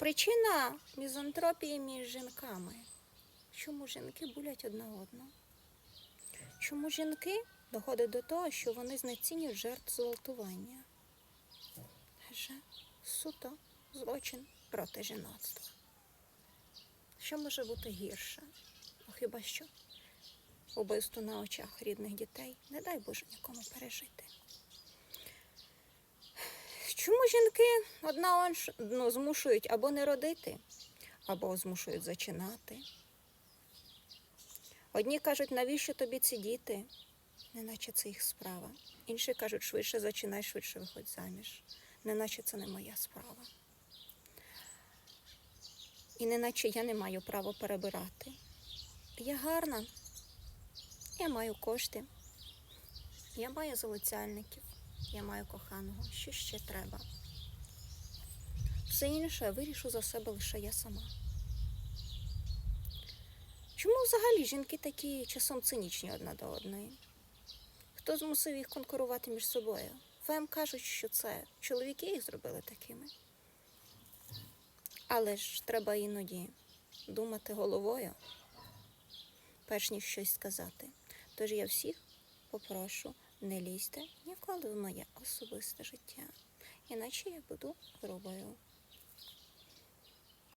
Причина мізантропії між жінками. Чому жінки булять одна одну? Чому жінки доходять до того, що вони знецінюють жертв зґвалтування? Же суто злочин проти жіноцтва. Що може бути гірше? А хіба що? Убивство на очах рідних дітей. Не дай Боже нікому пережити. Жінки одна ну, змушують або не родити, або змушують зачинати? Одні кажуть, навіщо тобі ці діти? Неначе це їх справа. Інші кажуть, швидше зачинай, швидше виходь заміж. Неначе це не моя справа. І неначе я не маю права перебирати. Я гарна, я маю кошти, я маю залицяльників, я маю коханого. Що ще треба? Все інше я вирішу за себе лише я сама. Чому взагалі жінки такі часом цинічні одна до одної? Хто змусив їх конкурувати між собою? Фем кажуть, що це чоловіки їх зробили такими. Але ж треба іноді думати головою, перш ніж щось сказати. Тож я всіх попрошу, не лізьте ніколи в моє особисте життя, іначе я буду грубою.